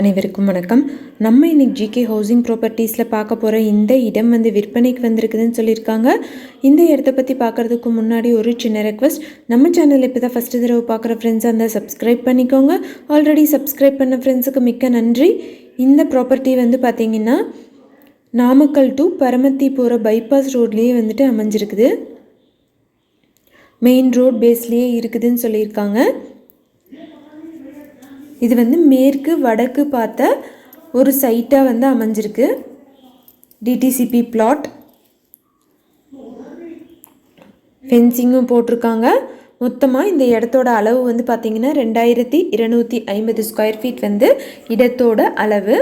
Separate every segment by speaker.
Speaker 1: அனைவருக்கும் வணக்கம். நம்ம இன்னைக்கு ஜிகே ஹவுசிங் ப்ராப்பர்ட்டிஸில் பார்க்க போகிற இந்த இடம் வந்து விற்பனைக்கு வந்திருக்குதுன்னு சொல்லியிருக்காங்க. இந்த இடத்த பற்றி பார்க்குறதுக்கு முன்னாடி ஒரு சின்ன ரெக்வஸ்ட் நம்ம சேனல் இப்போ தான் ஃபஸ்ட்டு தடவை பார்க்குற ஃப்ரெண்ட்ஸாக இருந்தால் சப்ஸ்கிரைப் பண்ணிக்கோங்க. ஆல்ரெடி சப்ஸ்கிரைப் பண்ண ஃப்ரெண்ட்ஸுக்கு மிக்க நன்றி. இந்த ப்ராப்பர்ட்டி வந்து பார்த்திங்கன்னா நாமக்கல் டு பரமத்தி போகிற பைபாஸ் ரோட்லேயே வந்துட்டு அமைஞ்சிருக்குது. மெயின் ரோட் பேஸ்லேயே இருக்குதுன்னு சொல்லியிருக்காங்க. இது வந்து மேற்கு வடக்கு பார்த்த ஒரு சைட்டாக வந்து அமைஞ்சிருக்கு. டிடிசிபி பிளாட் ஃபென்சிங்கும் போட்டிருக்காங்க. மொத்தமாக இந்த இடத்தோட அளவு வந்து பார்த்திங்கன்னா ரெண்டாயிரத்தி இருநூற்றி ஐம்பது ஸ்கொயர் ஃபீட் வந்து இடத்தோட அளவு.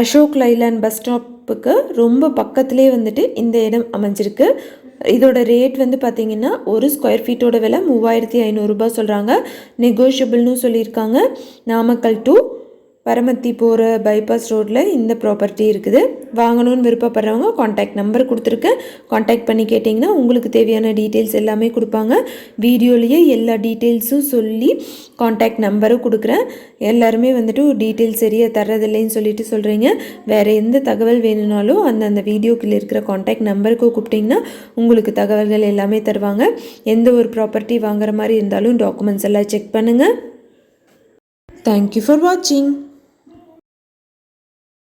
Speaker 1: அசோக் லைலாண்ட் பஸ் ஸ்டாப்புக்கு ரொம்ப பக்கத்துலேயே வந்துட்டு இந்த இடம் அமைஞ்சிருக்கு. இதோட ரேட் வந்து பார்த்திங்கன்னா ஒரு ஸ்கொயர் ஃபீட்டோட விலை மூவாயிரத்தி ஐநூறுரூபா சொல்கிறாங்க நெகோஷியபிள்னு சொல்லியிருக்காங்க. நாமக்கல் டு பரமத்தி போகிற பைபாஸ் ரோட்டில் இந்த ப்ராப்பர்ட்டி இருக்குது. வாங்கணும்னு விருப்பப்படுறவங்க காண்டாக்ட் நம்பர் கொடுத்துருக்கேன் காண்டாக்ட் பண்ணி கேட்டிங்கன்னா உங்களுக்கு தேவையான டீட்டெயில்ஸ் எல்லாமே கொடுப்பாங்க. வீடியோலேயே எல்லா டீட்டெயில்ஸும் சொல்லி காண்டாக்ட் நம்பரும் கொடுக்குறேன். எல்லாருமே வந்துட்டு டீட்டெயில்ஸ் சரியாக தர்றதில்லைன்னு சொல்லிட்டு சொல்கிறீங்க வேறு எந்த தகவல் வேணும்னாலும் அந்த அந்த இருக்கிற காண்டாக்ட் நம்பருக்கு கூப்பிட்டிங்கன்னா உங்களுக்கு தகவல்கள் எல்லாமே தருவாங்க. எந்த ஒரு ப்ராப்பர்ட்டி வாங்குற மாதிரி இருந்தாலும் டாக்குமெண்ட்ஸ் எல்லாம் செக் பண்ணுங்கள் தேங்க்யூ ஃபார் வாட்சிங்